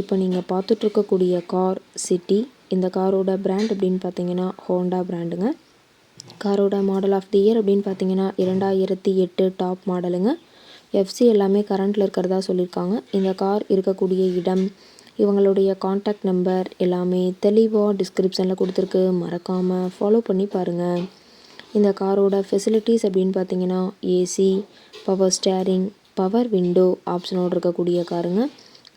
இப்போ நீங்கள் பார்த்துட்ருக்கக்கூடிய car city இந்த காரோட பிராண்ட் அப்படின்னு பார்த்தீங்கன்னா ஹோண்டா பிராண்டுங்க காரோட மாடல் ஆஃப் தி இயர் அப்படின்னு பார்த்தீங்கன்னா இரண்டாயிரத்தி எட்டு டாப் மாடலுங்க எஃப்சி எல்லாமே கரண்ட்டில் இருக்கிறதா சொல்லியிருக்காங்க. இந்த கார் இருக்கக்கூடிய இடம் இவங்களுடைய காண்டாக்ட் நம்பர் எல்லாமே தெளிவாக டிஸ்கிரிப்ஷனில் கொடுத்துருக்கு. மறக்காமல் ஃபாலோ பண்ணி பாருங்கள் இந்த காரோட ஃபெசிலிட்டிஸ் அப்படின்னு பார்த்தீங்கன்னா AC power steering power window ஆப்ஷனோடு இருக்கக்கூடிய காருங்க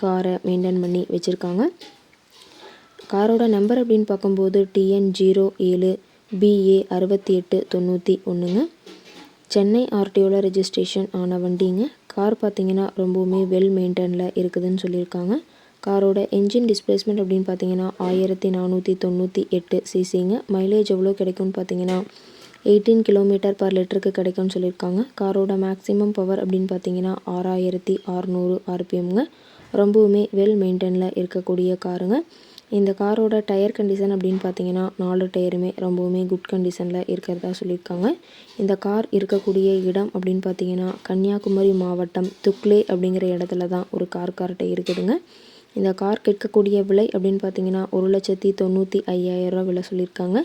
காரை மெயின்டைன் பண்ணி வச்சுருக்காங்க. காரோட நம்பர் அப்படின்னு பார்க்கும்போது டிஎன் ஜீரோ ஏழு பிஏ அறுபத்தி எட்டு தொண்ணூற்றி ஒன்றுங்க சென்னை ஆர்டிஓவில் ரெஜிஸ்ட்ரேஷன் ஆன வண்டிங்க. கார் பார்த்திங்கன்னா ரொம்பவுமே வெல் மெயின்டைனில் இருக்குதுன்னு சொல்லியிருக்காங்க. காரோட என்ஜின் டிஸ்பிளேஸ்மெண்ட் அப்படின்னு பார்த்தீங்கன்னா ஆயிரத்தி நானூற்றி தொண்ணூற்றி எட்டு சிசிங்க. மைலேஜ் எவ்வளோ கிடைக்கும்னு பார்த்தீங்கன்னா எயிட்டீன் கிலோமீட்டர் பர் லிட்டருக்கு கிடைக்கும்னு சொல்லியிருக்காங்க. காரோட மேக்ஸிமம் பவர் அப்படின்னு பார்த்தீங்கன்னா ஆறாயிரத்தி ஆறுநூறு ஆர்பிஎம்ங்க ரொம்பவுமே வெல் மெயின்டெனில் இருக்கக்கூடிய காருங்க இந்த காரோட டயர் கண்டிஷன் அப்படின்னு பார்த்தீங்கன்னா நாலு டயருமே ரொம்பவுமே குட் கண்டிஷனில் இருக்கிறதா சொல்லியிருக்காங்க. இந்த கார் இருக்கக்கூடிய இடம் அப்படின்னு பார்த்தீங்கன்னா கன்னியாகுமரி மாவட்டம் துக்லே அப்படிங்கிற இடத்துல தான் ஒரு கார் கார்ட்டை இருக்குதுங்க. இந்த கார் கேட்கக்கூடிய விலை அப்படின்னு பார்த்தீங்கன்னா ஒரு லட்சத்தி தொண்ணூற்றி ஐயாயிரரூவா விலை சொல்லியிருக்காங்க.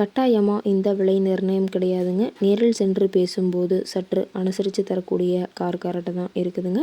கட்டாயமாக இந்த விலை நிர்ணயம் கிடையாதுங்க. நேரில் சென்று பேசும்போது சற்று அனுசரித்து தரக்கூடிய கார் கார்ட்டை தான் இருக்குதுங்க.